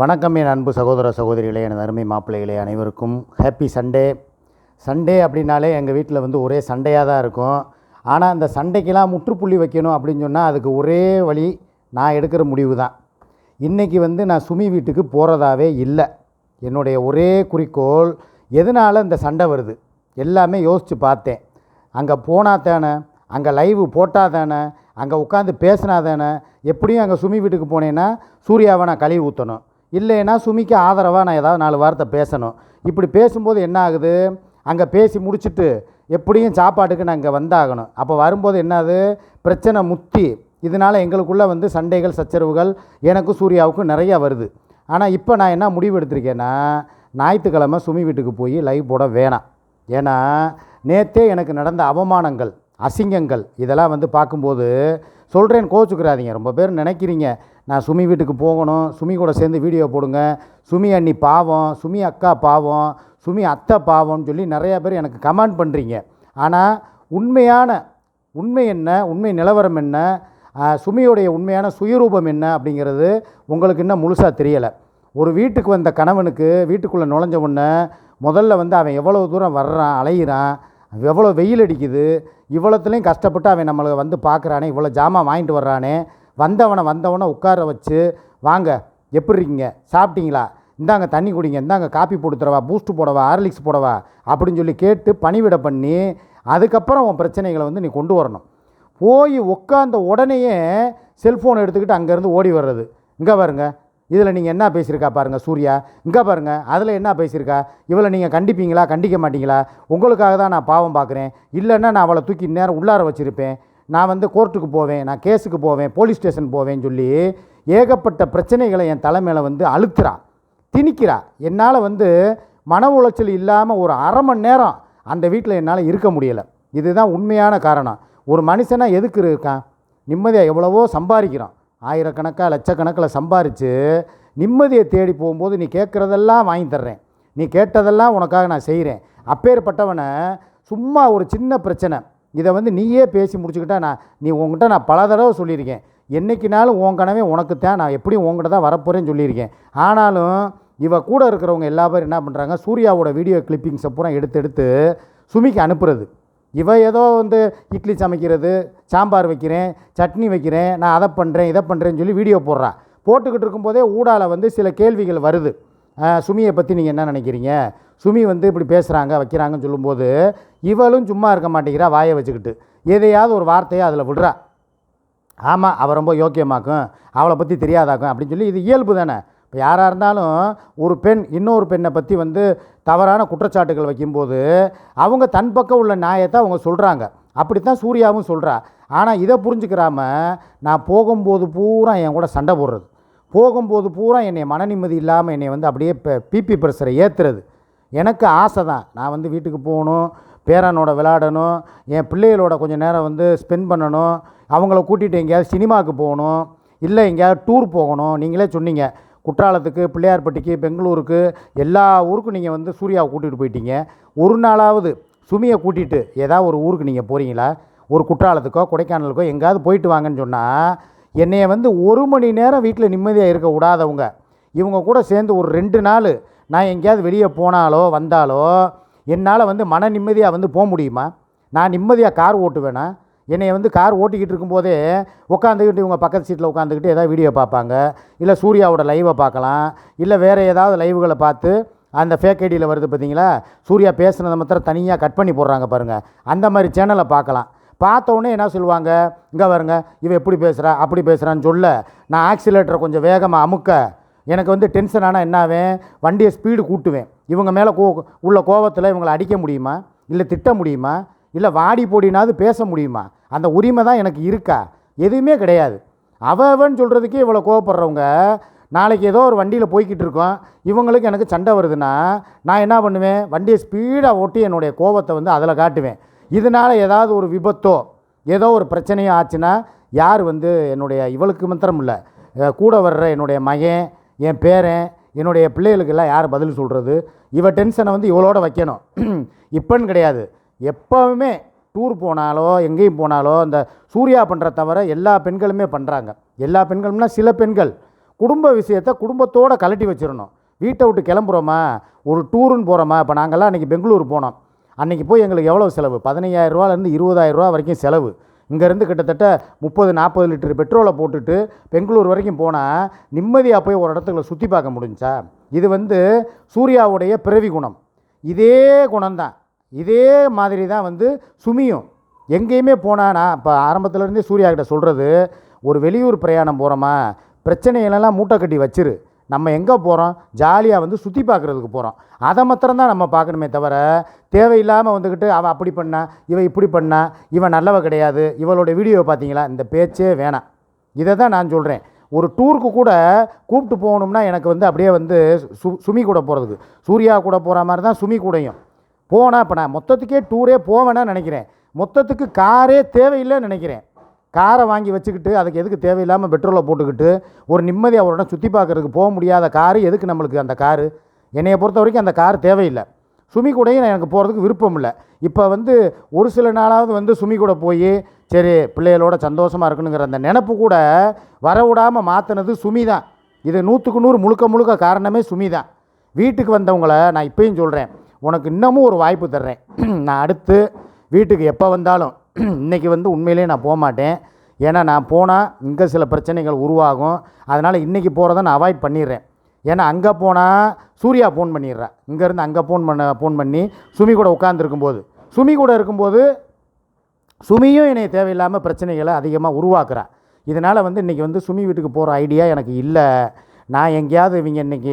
வணக்கம் என் அன்பு சகோதர சகோதரிகளே எனது அருமை மாப்பிள்ளைகளே அனைவருக்கும். ஹாப்பி சண்டே சண்டே அப்படின்னாலே எங்கள் வீட்டில் வந்து ஒரே சண்டையாக தான் இருக்கும். ஆனால் அந்த சண்டைக்கெல்லாம் முற்றுப்புள்ளி வைக்கணும் அப்படின்னு சொன்னால் அதுக்கு ஒரே வழி நான் எடுக்கிற முடிவு தான். இன்றைக்கி வந்து நான் சுமி வீட்டுக்கு போகிறதாவே இல்லை. என்னுடைய ஒரே குறிக்கோள் எதனால் இந்த சண்டை வருது? எல்லாமே யோசித்து பார்த்தேன். அங்கே போனா தானே அங்கே லைவு போட்டால் தானே அங்கே உட்காந்து பேசினா தானே எப்படியும் அங்கே சுமி வீட்டுக்கு போனேன்னா சூர்யாவை நான் கழுவி ஊற்றணும் இல்லைன்னா சுமிக்கு ஆதரவாக நான் ஏதாவது நாலு வார்த்தை பேசணும். இப்படி பேசும்போது என்ன ஆகுது? அங்கே பேசி முடிச்சுட்டு எப்படியும் சாப்பாட்டுக்கு நான் இங்கே வந்தாகணும். அப்போ வரும்போது என்னது? பிரச்சனை முத்தி. இதனால் எங்களுக்குள்ளே வந்து சண்டைகள் சச்சரவுகள் எனக்கும் சூர்யாவுக்கும் நிறையா வருது. ஆனால் இப்போ நான் என்ன முடிவு எடுத்திருக்கேன்னா ஞாயிற்றுக்கிழமை சுமி வீட்டுக்கு போய் லைவ் போட வேணாம். ஏன்னா நேற்றே எனக்கு நடந்த அவமானங்கள் அசிங்கங்கள் இதெல்லாம் வந்து பார்க்கும்போது சொல்கிறேன் கோச்சுக்கிறாதீங்க. ரொம்ப பேர் நினைக்கிறீங்க. நான் சுமி வீட்டுக்கு போகணும். சுமி கூட சேர்ந்து வீடியோ போடுங்க. சுமி அண்ணி பாவம் சுமி அக்கா பாவம் சுமி அத்தை பாவம்னு சொல்லி நிறையா பேர் எனக்கு கமெண்ட் பண்ணுறீங்க ஆனால் உண்மையான உண்மை என்ன உண்மை நிலவரம் என்ன சுமியுடைய உண்மையான சுயரூபம் என்ன அப்படிங்கிறது உங்களுக்கு இன்னும் முழுசாக தெரியலை. ஒரு வீட்டுக்கு வந்த கணவனுக்கு வீட்டுக்குள்ளே நுழைஞ்ச உடனே முதல்ல வந்து அவன் எவ்வளோ தூரம் வர்றான் அலையிறான் எவ்வளோ வெயில் அடிக்குது இவ்வளோத்துலேயும் கஷ்டப்பட்டு அவன் நம்மளை வந்து பார்க்குறானே இவ்வளோ ஜாமான் வாங்கிட்டு வர்றானே வந்தவனை வந்தவனை உட்கார வச்சு வாங்க எப்படி இருக்கீங்க? சாப்பிட்டீங்களா? இந்தாங்க தண்ணி குடிங்க இந்தாங்க காப்பி போடுத்துறவா பூஸ்ட் போடவா ஹார்லிக்ஸ் போடவா? அப்படின்னு சொல்லி கேட்டு பணிவிட பண்ணி அதுக்கப்புறம் உன் பிரச்சனைகளை வந்து நீ கொண்டு வரணும். போய் உட்காந்த உடனேயே செல்ஃபோன் எடுத்துக்கிட்டு அங்கேருந்து ஓடி வர்றது. இங்கே பாருங்க இதில் நீங்கள் என்ன பேசியிருக்கா பாருங்கள் சூர்யா? இங்கே பாருங்கள் அதில் என்ன பேசியிருக்கா? இவளை நீங்கள் கண்டிப்பீங்களா கண்டிக்க மாட்டீங்களா? உங்களுக்காக தான் நான் பாவம் பார்க்குறேன். இல்லைன்னா நான் அவளை தூக்கி நேரம் உள்ளார வச்சுருப்பேன். நான் வந்து கோர்ட்டுக்கு போவேன் நான் கேஸுக்கு போவேன் போலீஸ் ஸ்டேஷன் போவேன்னு சொல்லி ஏகப்பட்ட பிரச்சனைகளை என் தலைமையில் வந்து அழுத்துறா திணிக்கிறா. என்னால் வந்து மன உளைச்சல் இல்லாமல் ஒரு அரை மணி நேரம் அந்த வீட்டில் என்னால் இருக்க முடியலை. இதுதான் உண்மையான காரணம். ஒரு மனுஷனா எதுக்கு இருக்கான் நிம்மதியாக எவ்வளவோ சம்பாதிக்கிறான் ஆயிரக்கணக்காக லட்சக்கணக்கில் சம்பாரித்து நிம்மதியை தேடி போகும்போது நீ கேட்குறதெல்லாம் வாங்கி தர்றேன். நீ கேட்டதெல்லாம் உனக்காக நான் செய்கிறேன் அப்பேற்பட்டவனை சும்மா ஒரு சின்ன பிரச்சனை இதை வந்து நீயே பேசி முடிச்சுக்கிட்டா நான் நீ உங்ககிட்ட நான் பல தடவை சொல்லியிருக்கேன். என்றைக்கினாலும் உன் கனவே உனக்கு தான் நான் எப்படியும் உங்ககிட்ட தான் வரப்போகிறேன்னு சொல்லியிருக்கேன். ஆனாலும் இவ கூட இருக்கிறவங்க எல்லா பேரும் என்ன பண்ணுறாங்க சூர்யாவோட வீடியோ கிளிப்பிங்ஸை பூரா எடுத்து எடுத்து சுமிக்கு அனுப்புறது. இவ ஏதோ வந்து இட்லி சமைக்கிறது சாம்பார் வைக்கிறேன் சட்னி வைக்கிறேன் நான் அதை பண்ணுறேன் இதை பண்ணுறேன்னு சொல்லி வீடியோ போடுறான் போட்டுக்கிட்டு இருக்கும்போதே ஊடால வந்து சில கேள்விகள் வருது. சுமியை பற்றி நீங்கள் என்ன நினைக்கிறீங்க? சுமி வந்து இப்படி பேசுகிறாங்க வைக்கிறாங்கன்னு சொல்லும்போது இவளும் சும்மா இருக்க மாட்டேங்கிறா வாயை வச்சுக்கிட்டு. எதையாவது ஒரு வார்த்தையை அதில் விடுறா. ஆமாம் அவள் ரொம்ப யோக்கியமாக்கும் அவளை பற்றி தெரியாதாக்கும் அப்படின்னு சொல்லி இது இயல்பு தானே. இப்போ யாராக இருந்தாலும் ஒரு பெண் இன்னொரு பெண்ணை பற்றி வந்து தவறான குற்றச்சாட்டுகள் வைக்கும்போது அவங்க தன் பக்கம் உள்ள நியாயத்தை அவங்க சொல்கிறாங்க அப்படித்தான் சூர்யாவும் சொல்கிறா ஆனால் இதை புரிஞ்சுக்கிறாம நான் போகும்போது பூரா என் கூட சண்டை போடுறது. போகும்போது பூரா என்னை மன நிம்மதி இல்லாமல் என்னை வந்து அப்படியே இப்போ பிபி ப்ரெஷரை ஏற்றுறது எனக்கு ஆசை தான் நான் வந்து வீட்டுக்கு போகணும் பேரனோட விளையாடணும் என் பிள்ளைகளோட கொஞ்சம் நேரம் வந்து ஸ்பெண்ட் பண்ணணும் அவங்கள கூட்டிகிட்டு எங்கேயாவது சினிமாவுக்கு போகணும் இல்லை எங்கேயாவது டூர் போகணும். நீங்களே சொன்னீங்க. குற்றாலத்துக்கு பிள்ளையார்பட்டிக்கு பெங்களூருக்கு எல்லா ஊருக்கும் நீங்கள் வந்து சூர்யாவை கூட்டிகிட்டு போயிட்டீங்க. ஒரு நாளாவது சுமியை கூட்டிகிட்டு ஏதாவது ஒரு ஊருக்கு நீங்கள் போகிறீங்களா ஒரு குற்றாலத்துக்கோ கொடைக்கானலுக்கோ எங்கேயாவது போயிட்டு வாங்கன்னு சொன்னால் என்னையை வந்து ஒரு மணி நேரம் வீட்டில் நிம்மதியாக இருக்க விடாதவங்க. இவங்க கூட சேர்ந்து ஒரு ரெண்டு நாள் நான் எங்கேயாவது வெளியே போனாலோ வந்தாலோ என்னால் வந்து மன நிம்மதியாக வந்து போக முடியுமா? நான் நிம்மதியாக கார் ஓட்டுவேனா? என்னை வந்து கார் ஓட்டிக்கிட்டு இருக்கும்போதே உட்காந்துக்கிட்டு இவங்க பக்கத்து சீட்டில் உட்காந்துக்கிட்டு ஏதாவது வீடியோ பார்ப்பாங்க. இல்லை சூர்யாவோட லைவை பார்க்கலாம். இல்லை வேறு ஏதாவது லைவுகளை பார்த்து அந்த ஃபேக் ஐடியில் வருது பார்த்தீங்களா? சூர்யா பேசுனதை மாத்திரம் தனியாக கட் பண்ணி போடுறாங்க பாருங்கள் அந்த மாதிரி சேனலை பார்க்கலாம். பார்த்த உடனே என்ன சொல்லுவாங்க? இங்கே வருங்க இவன் எப்படி பேசுகிறா அப்படி பேசுகிறான்னு சொல்ல. நான் ஆக்சிலேட்டரை கொஞ்சம் வேகமாக அமுக்க எனக்கு வந்து டென்ஷன் ஆனால் என்னாவேன் வண்டியை ஸ்பீடு கூட்டுவேன். இவங்க மேலே கோ உள்ள கோவத்தில் இவங்களை அடிக்க முடியுமா? இல்லை திட்ட முடியுமா? இல்லை வாடி போடினாவது பேச முடியுமா? அந்த உரிமை தான் எனக்கு இருக்கா? எதுவுமே கிடையாது. அவன் சொல்கிறதுக்கே இவ்வளோ கோவப்படுறவங்க நாளைக்கு ஏதோ ஒரு வண்டியில் போய்கிட்டு இருக்கோம். இவங்களுக்கு எனக்கு சண்டை வருதுன்னா நான் என்ன பண்ணுவேன்? வண்டியை ஸ்பீடாக ஓட்டி என்னுடைய கோவத்தை வந்து அதில் காட்டுவேன். இதனால் ஏதாவது ஒரு விபத்தோ ஏதோ ஒரு பிரச்சனையோ ஆச்சுன்னா யார் வந்து என்னுடைய இவளுக்கு மாத்திரம் இல்லை கூட வர்ற என்னுடைய மகன் என் பேரன் என்னுடைய பிள்ளைகளுக்கெல்லாம் யார் பதில் சொல்கிறது இவ டென்ஷனை வந்து இவளோட வைக்கணும். இப்போன்னு கிடையாது. எப்போவுமே டூர் போனாலோ எங்கேயும் போனாலோ அந்த சூர்யா பண்ணுற தவிர எல்லா பெண்களுமே பண்ணுறாங்க எல்லா பெண்களும்னா சில பெண்கள். குடும்ப விஷயத்தை குடும்பத்தோடு கலட்டி வச்சிடணும். வீட்டை விட்டு கிளம்புறோமா? ஒரு டூருன்னு போகிறோமா இப்போ நாங்கள்லாம் அன்றைக்கி பெங்களூர் போனோம். அன்றைக்கி போய் எங்களுக்கு எவ்வளோ செலவு? பதினையாயிரரூவாலேருந்து இருபதாயிரரூவா வரைக்கும் செலவு. இங்கேருந்து கிட்டத்தட்ட முப்பது நாற்பது லிட்டர் பெட்ரோலை போட்டுட்டு பெங்களூர் வரைக்கும் போனால் நிம்மதியாக போய் ஒரு இடத்துல சுற்றி பார்க்க முடிஞ்சா? இது வந்து சூர்யாவுடைய பிறவி குணம். இதே குணம்தான். இதே மாதிரி தான் வந்து சுமியும். எங்கேயுமே போனால் நான் இப்போ ஆரம்பத்துலேருந்தே சூர்யா கிட்ட சொல்கிறது ஒரு வெளியூர் பிரயாணம் போகிறோமா பிரச்சனைகளெல்லாம் மூட்டை கட்டி வச்சிரு. நம்ம எங்கே போகிறோம் ஜாலியாக வந்து சுற்றி பார்க்குறதுக்கு போகிறோம் அதை மாத்திரம்தான் நம்ம பார்க்கணுமே தவிர தேவையில்லாமல் வந்துக்கிட்டு அவள் அப்படி பண்ணா இவன் இப்படி பண்ணா இவன் நல்லவ கிடையாது. இவளோட வீடியோ பார்த்தீங்களா? இந்த பேச்சே வேணாம். இதை தான் நான் சொல்கிறேன் ஒரு டூருக்கு கூட கூப்பிட்டு போகணும்னா எனக்கு வந்து அப்படியே வந்து சு சுமி கூட போகிறதுக்கு சூர்யா கூட போகிற மாதிரி தான் சுமி கூடையும். போனால் இப்போ நான் மொத்தத்துக்கே டூரே போவேன்னா நினைக்கிறேன். மொத்தத்துக்கு காரே தேவையில்லைன்னு நினைக்கிறேன். காரை வாங்கி வச்சுக்கிட்டு அதுக்கு எதுக்கு தேவையில்லாமல் பெட்ரோலை போட்டுக்கிட்டு ஒரு நிம்மதி அவரோட சுற்றி பார்க்குறதுக்கு போக முடியாத காரு எதுக்கு நம்மளுக்கு அந்த காரு? என்னையை பொறுத்த வரைக்கும் அந்த கார் தேவையில்லை. சுமி கூடையும் எனக்கு போகிறதுக்கு விருப்பம் இல்லை. இப்போ வந்து ஒரு சில நாளாவது வந்து சுமி கூட போய் சரி பிள்ளைகளோட சந்தோஷமாக இருக்கணுங்கிற அந்த நினப்பு கூட வரவிடாமல் மாற்றினது சுமி தான். இது நூற்றுக்கு நூறு முழுக்க முழுக்க காரணமே சுமி தான். வீட்டுக்கு வந்தவங்கள நான் இப்பயும் சொல்கிறேன் உனக்கு இன்னமும் ஒரு வாய்ப்பு தர்றேன். நான் அடுத்து வீட்டுக்கு எப்போ வந்தாலும் இன்றைக்கி வந்து உண்மையிலேயே நான் போக மாட்டேன் ஏன்னா நான் போனால் இங்கே சில பிரச்சனைகள் உருவாகும். அதனால் இன்றைக்கி போகிறத நான் அவாய்ட் பண்ணிடுறேன். ஏன்னா அங்கே போனால் சூர்யா ஃபோன் பண்ணிடுறேன் இங்கேருந்து அங்கே ஃபோன் பண்ண ஃபோன் பண்ணி சுமி கூட உட்காந்துருக்கும்போது சுமி கூட இருக்கும்போது சுமியும் என்னை தேவையில்லாமல் பிரச்சனைகளை அதிகமாக உருவாக்குறா. இதனால் வந்து இன்றைக்கி வந்து சுமி வீட்டுக்கு போகிற ஐடியா எனக்கு இல்லை. நான் எங்கேயாவது இவங்க இன்றைக்கி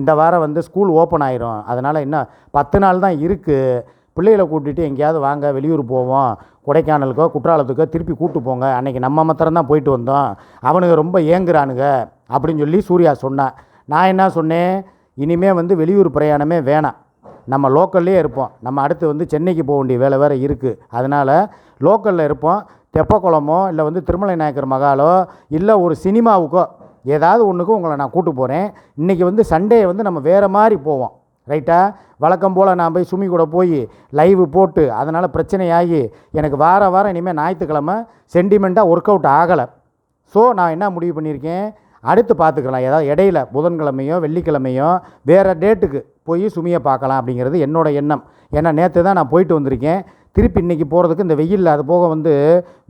இந்த வாரம் வந்து ஸ்கூல் ஓப்பன் ஆயிரும். அதனால் இன்னும் பத்து நாள் தான் இருக்குது பிள்ளைகளை கூட்டிகிட்டு எங்கேயாவது வாங்க வெளியூர் போவோம். கொடைக்கானலுக்கோ குற்றாலத்துக்கோ திருப்பி கூப்பிட்டு போங்க. அன்றைக்கி நம்ம மாத்திரம் தான் போயிட்டு வந்தோம். அவனுங்க ரொம்ப ஏங்குறானுங்க அப்படின்னு சொல்லி சூர்யா சொன்னான் நான் என்ன சொன்னேன்? இனிமேல் வந்து வெளியூர் பிரயாணமே வேணாம். நம்ம லோக்கல்லே இருப்போம். நம்ம அடுத்து வந்து சென்னைக்கு போக வேண்டிய வேலை வேறு இருக்குது அதனால் லோக்கலில் இருப்போம். தெப்பக்குளமோ இல்லை வந்து திருமலை நாயக்கர் மகாலோ இல்லை ஒரு சினிமாவுக்கோ ஏதாவது ஒன்றுக்கும் உங்களை நான் கூட்டு போகிறேன் இன்றைக்கி வந்து சண்டே வந்து நம்ம வேறு மாதிரி போவோம். ரைட்டா? வழக்கம் போல் நான் போய் சுமி கூட போய் லைவு போட்டு அதனால் பிரச்சனையாகி எனக்கு வார வாரம் இனிமேல் ஞாயிற்றுக்கிழமை சென்டிமெண்ட்டாக ஒர்க் அவுட் ஆகலை. ஸோ நான் என்ன முடிவு பண்ணியிருக்கேன்? அடுத்து பார்த்துக்கலாம். ஏதாவது இடையில புதன்கிழமையோ வெள்ளிக்கிழமையோ வேறு டேட்டுக்கு போய் சுமியை பார்க்கலாம் அப்படிங்கிறது என்னோட எண்ணம். ஏன்னா நேற்று தான் நான் போயிட்டு வந்திருக்கேன். திருப்பி இன்றைக்கி போகிறதுக்கு இந்த வெயில் அது போக வந்து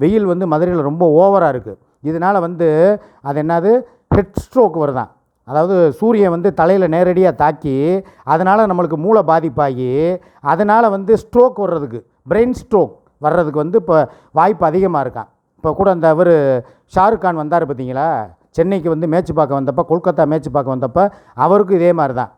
வெயில் வந்து மதுரையில் ரொம்ப ஓவராக இருக்குது இதனால் வந்து அது என்னது? ஹெட் ஸ்ட்ரோக் வருதான். அதாவது சூரியன் வந்து தலையில் நேரடியாக தாக்கி அதனால் நம்மளுக்கு மூளை பாதிப்பாகி அதனால் வந்து ஸ்ட்ரோக் வர்றதுக்கு பிரெயின் ஸ்ட்ரோக் வர்றதுக்கு வந்து இப்போ வாய்ப்பு அதிகமாக இருக்கான் இப்போ கூட அந்த அவர் ஷாருக் கான் வந்தார் பார்த்தீங்களா சென்னைக்கு வந்து மேட்ச் பார்க்க வந்தப்போ கொல்கத்தா மேட்ச் பார்க்க வந்தப்போ அவருக்கும் இதே மாதிரி தான்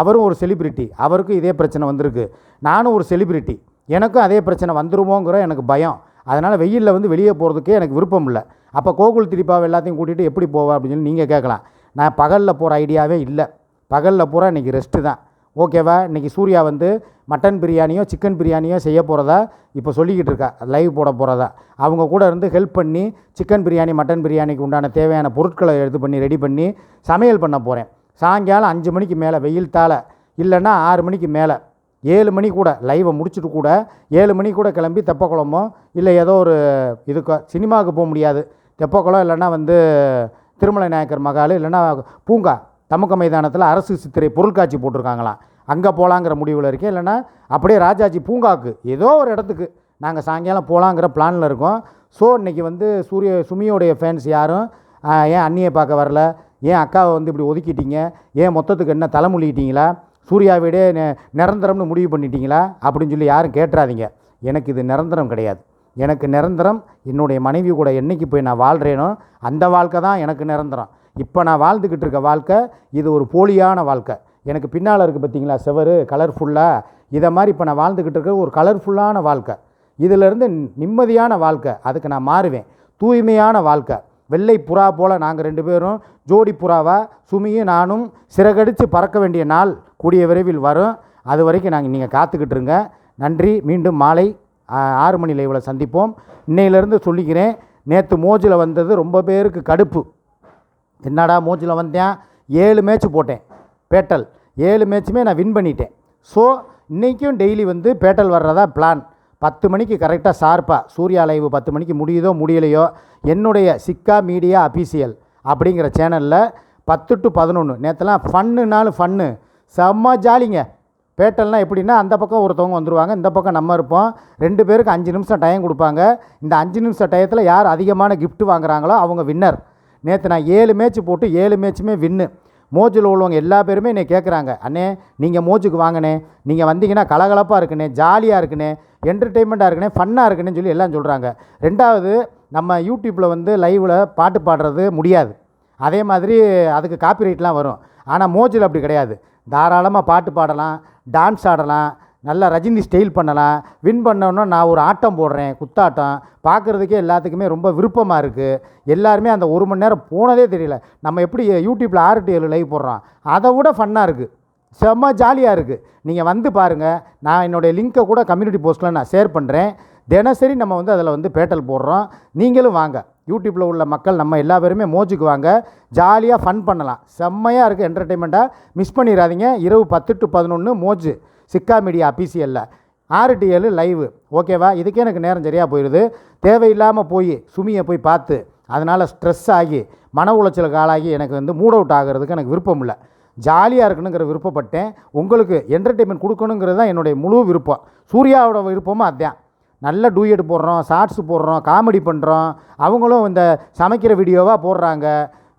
அவரும் ஒரு செலிப்ரிட்டி அவருக்கும் இதே பிரச்சனை வந்திருக்கு. நானும் ஒரு செலிப்ரிட்டி எனக்கும் அதே பிரச்சனை வந்துருமோங்கிற எனக்கு பயம். அதனால் வெயிலில் வந்து வெளியே போகிறதுக்கே எனக்கு விருப்பம் இல்லை. அப்போ கோகுல் திரிப்பாவை எல்லாத்தையும் கூட்டிகிட்டு எப்படி போவா அப்படின்னு சொல்லி நீங்கள் கேட்கலாம். நான் பகலில் போகிற ஐடியாவே இல்லை. பகலில் பூரா இன்றைக்கி ரெஸ்ட்டு தான். ஓகேவா இன்றைக்கி சூர்யா வந்து மட்டன் பிரியாணியோ சிக்கன் பிரியாணியோ செய்ய போகிறதா இப்போ சொல்லிக்கிட்டு இருக்கா. லைவ் போட போகிறதா அவங்க கூட இருந்து ஹெல்ப் பண்ணி சிக்கன் பிரியாணி மட்டன் பிரியாணிக்கு உண்டான தேவையான பொருட்களை எடுத்து பண்ணி ரெடி பண்ணி சமையல் பண்ண போகிறேன் சாயங்காலம் அஞ்சு மணிக்கு மேலே வெயில் தாழ. இல்லைன்னா ஆறு மணிக்கு மேலே. ஏழு மணி கூட லைவை முடிச்சுட்டு கூட ஏழு மணி கூட கிளம்பி தெப்பக்குளமோ இல்லை ஏதோ ஒரு இதுக்கோ சினிமாவுக்கு போக முடியாது. தெப்பக்குளம் இல்லைன்னா வந்து திருமலை நாயக்கர் மகால் இல்லைன்னா பூங்கா தமுக்க மைதானத்தில் அரசு சித்திரை பொருட்காட்சி போட்டிருக்காங்களாம் அங்கே போகலாங்கிற முடிவில் இருக்கேன். இல்லைன்னா அப்படியே ராஜாஜி பூங்காவுக்கு ஏதோ ஒரு இடத்துக்கு நாங்கள் சாயங்காலம் போகலாங்கிற பிளானில் இருக்கோம். ஸோ இன்றைக்கி வந்து சூரிய சுமியோடைய ஃபேன்ஸ் யாரும் ஏன் அண்ணியை பார்க்க வரல? ஏன் அக்காவை வந்து இப்படி ஒதுக்கிட்டீங்க? ஏன் மொத்தத்துக்கு என்ன தலைமொழிக்கிட்டீங்களா சூர்யாவிடே நிரந்தரம்னு முடிவு பண்ணிட்டீங்களா? அப்படின்னு சொல்லி யாரும் கேட்டுறாதீங்க. எனக்கு இது நிரந்தரம் கிடையாது. எனக்கு நிரந்தரம். என்னுடைய மனைவி கூட என்றைக்கு போய் நான் வாழ்கிறேனோ அந்த வாழ்க்கை தான் எனக்கு நிரந்தரம். இப்போ நான் வாழ்ந்துக்கிட்டு இருக்க வாழ்க்கை இது ஒரு போலியான வாழ்க்கை. எனக்கு பின்னால் இருக்குது பார்த்தீங்களா செவரு கலர்ஃபுல்லாக இதை மாதிரி இப்போ நான் வாழ்ந்துக்கிட்டு இருக்க ஒரு கலர்ஃபுல்லான வாழ்க்கை. இதிலிருந்து நிம்மதியான வாழ்க்கை அதுக்கு நான் மாறுவேன். தூய்மையான வாழ்க்கை. வெள்ளை புறா போல் நாங்கள் ரெண்டு பேரும் ஜோடி புறாவாக சுமியும் நானும் சிறகடித்து பறக்க வேண்டிய நாள் கூடிய விரைவில் வரும். அது வரைக்கும் நாங்கள் நீங்கள் காத்துக்கிட்டு இருங்க. நன்றி. மீண்டும் மாலை ஆறு மணி லைவில் சந்திப்போம். இன்னையிலேருந்து சொல்லிக்கிறேன் நேற்று மோஜில் வந்தது ரொம்ப பேருக்கு கடுப்பு. என்னடா மூச்சில் வந்தேன்? ஏழு மேட்ச் போட்டேன் பேட்டல். ஏழு மேட்ச்சுமே நான் வின் பண்ணிட்டேன். ஸோ இன்றைக்கும் டெய்லி வந்து பேட்டல் வர்றதா பிளான் பத்து மணிக்கு கரெக்டாக ஷார்ப்பாக சூர்யா லைவ் பத்து மணிக்கு முடியுதோ முடியலையோ என்னுடைய சிக்கா மீடியா அபிஷியல் அப்படிங்கிற சேனலில் பத்து டு பதினொன்று நேற்றுலாம் ஃபன்னுனாலும் ஃபன்னு செம்ம ஜாலிங்க பேட்டல்லாம் எப்படின்னா அந்த பக்கம் ஒருத்தவங்க வந்துடுவாங்க இந்த பக்கம் நம்ம இருப்போம். ரெண்டு பேருக்கு அஞ்சு நிமிஷம் டைம் கொடுப்பாங்க. இந்த அஞ்சு நிமிஷம் டயத்தில் யார் அதிகமான கிஃப்ட் வாங்குறாங்களோ அவங்க வின்னர் நேற்று நான் ஏழு மேட்ச் போட்டு ஏழு மேட்ச்சுமே வின்னு மோஜில் உள்ளவங்க எல்லா பேருமே என்னை கேட்குறாங்க அண்ணே நீங்கள் மோஜுக்கு வாங்கினே நீங்கள் வந்தீங்கன்னா கலகலப்பாக இருக்குண்ணே ஜாலியாக இருக்குண்ணே என்டர்டெயின்மெண்ட்டாக இருக்குண்ணே ஃபன்னாக இருக்குன்னு சொல்லி எல்லாம் சொல்கிறாங்க ரெண்டாவது நம்ம யூடியூப்பில் வந்து லைவில் பாட்டு பாடுறது முடியாது. அதே மாதிரி அதுக்கு காப்பிரைட்லாம் வரும். ஆனால் மோஜில் அப்படி கிடையாது. தாராளமாக பாட்டு பாடலாம். டான்ஸ் ஆடலாம் நல்லா ரஜினி ஸ்டைல் பண்ணலாம். வின் பண்ணோன்னா நான் ஒரு ஆட்டம் போடுறேன் குத்தாட்டம். பார்க்குறதுக்கே எல்லாத்துக்குமே ரொம்ப விருப்பமாக இருக்குது எல்லாருமே அந்த ஒரு மணி நேரம் போனதே தெரியல. நம்ம எப்படி யூடியூப்பில் ஆறு டு ஏழு லைவ் போடுறோம்? அதை விட ஃபன்னாக இருக்குது செம்ம ஜாலியாக இருக்குது நீங்கள் வந்து பாருங்கள் நான் என்னுடைய லிங்க்கை கூட கம்யூனிட்டி போஸ்ட்டில் நான் ஷேர் பண்ணுறேன் தினசரி நம்ம வந்து அதில் வந்து பேட்டல் போடுறோம். நீங்களும் வாங்க. யூடியூப்பில் உள்ள மக்கள் நம்ம எல்லா பேருமே மோஜுக்கு வாங்க ஜாலியாக ஃபன் பண்ணலாம் செம்மையாக இருக்குது என்டர்டெயின்மெண்ட்டாக மிஸ் பண்ணிடாதீங்க. இரவு பத்து டு பதினொன்று மோஜு. சிக்கா மீடியா அபிசியலில். ஆறு டு ஏழு லைவு. ஓகேவா? இதுக்கே எனக்கு நேரம் சரியாக போயிடுது. தேவையில்லாமல் போய் சுமியை போய் பார்த்து அதனால் ஸ்ட்ரெஸ் ஆகி மன உளைச்சலுக்கு ஆளாகி எனக்கு வந்து மூட் அவுட் ஆகிறதுக்கு எனக்கு விருப்பம் இல்லை. ஜாலியாக இருக்கணுங்கிற விருப்பப்பட்டேன். உங்களுக்கு என்டர்டெயின்மெண்ட் கொடுக்கணுங்கிறது தான் என்னுடைய முழு விருப்பம். சூர்யாவோட விருப்பமும் அதான். நல்ல டூயட் போடுறோம் ஷார்ட்ஸ் போடுறோம் காமெடி பண்ணுறோம் அவங்களும் இந்த சமைக்கிற வீடியோவாக போடுறாங்க.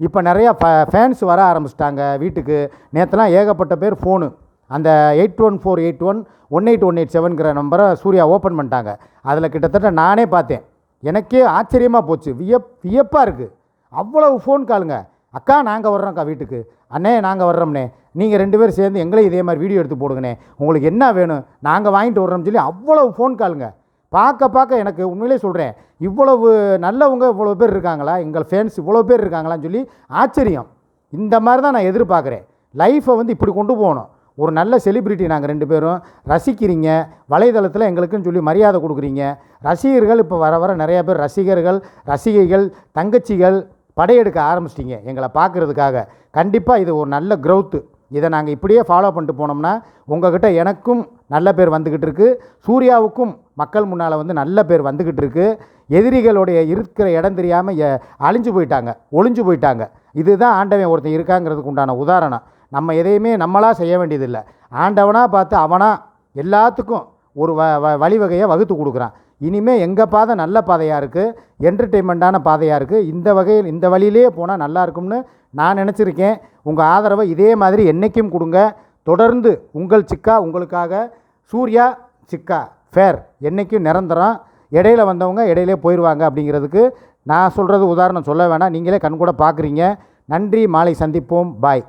இப்போ நிறையா ஃபே ஃபேன்ஸ் வர ஆரம்பிச்சிட்டாங்க வீட்டுக்கு. நேற்றுலாம் ஏகப்பட்ட பேர் ஃபோனு அந்த eight one four eight one one eight one eight செவன்கிற நம்பரை சூர்யா ஓப்பன் பண்ணிட்டாங்க. அதில் கிட்டத்தட்ட நானே பார்த்தேன். எனக்கே ஆச்சரியமாக போச்சு. வியப் வியப்பாக இருக்குது அவ்வளவு ஃபோன் காலுங்க அக்கா நாங்கள் வர்றோம்க்கா வீட்டுக்கு. அண்ணே நாங்கள் வர்றோம்னே. நீங்கள் ரெண்டு பேரும் சேர்ந்து எங்களையும் இதே மாதிரி வீடியோ எடுத்து போடுங்கண்ணே. உங்களுக்கு என்ன வேணும்? நாங்கள் வாங்கிட்டு வர்றோம்னு சொல்லி அவ்வளவு ஃபோன் காலுங்க பார்க்க பார்க்க எனக்கு உண்மையிலே சொல்கிறேன் இவ்வளவு நல்லவங்க இவ்வளோ பேர் இருக்காங்களா? எங்கள் ஃபேன்ஸ் இவ்வளோ பேர் இருக்காங்களான்னு சொல்லி ஆச்சரியம். இந்த மாதிரி தான் நான் எதிர்பார்க்குறேன். லைஃப்பை வந்து இப்படி கொண்டு போகணும். ஒரு நல்ல செலிப்ரிட்டி நாங்கள் ரெண்டு பேரும் ரசிக்கிறீங்க வலைதளத்தில் எங்களுக்குன்னு சொல்லி மரியாதை கொடுக்குறீங்க. ரசிகர்கள் இப்போ வர வர நிறையா பேர் ரசிகர்கள் ரசிகைகள் தங்கச்சிகள் படையெடுக்க ஆரம்பிச்சிட்டிங்க எங்களை பார்க்குறதுக்காக. கண்டிப்பாக இது ஒரு நல்ல க்ரௌத்து இதை நாங்கள் இப்படியே ஃபாலோ பண்ணிட்டு போனோம்னா உங்கள்கிட்ட எனக்கும் நல்ல பேர் வந்துக்கிட்டு இருக்குது சூர்யாவுக்கும் மக்கள் முன்னால் வந்து நல்ல பேர் வந்துக்கிட்டு இருக்கு. எதிரிகளுடைய இருக்கிற இடம் தெரியாமல் அழிஞ்சு போயிட்டாங்க. ஒளிஞ்சு போயிட்டாங்க. இதுதான் ஆண்டவன் ஒருத்தன் இருக்காங்கிறதுக்கு உண்டான உதாரணம். நம்ம எதையுமே நம்மளாக செய்ய வேண்டியதில்லை. ஆண்டவனாக பார்த்து அவனாக எல்லாத்துக்கும் ஒரு வ வ வழிவகையை வகுத்து கொடுக்குறான். இனிமேல் எங்கள் பாதை நல்ல பாதையாக இருக்குது என்டர்டெயின்மெண்ட்டான பாதையாக இருக்குது இந்த வகையில் இந்த வழியிலே போனால் நல்லா இருக்கும்னு நான் நினச்சிருக்கேன். உங்கள் ஆதரவை இதே மாதிரி என்றைக்கும் கொடுங்க. தொடர்ந்து உங்கள் சிக்கா உங்களுக்காக. சூர்யா சிக்கா. ஃபேர் என்றைக்கும் நிரந்தரம். இடையில வந்தவங்க இடையிலே போயிடுவாங்க அப்படிங்கிறதுக்கு நான் சொல்கிறது உதாரணம் சொல்ல வேணாம். நீங்களே கண் கூட பார்க்குறீங்க. நன்றி. மாலை சந்திப்போம். பாய்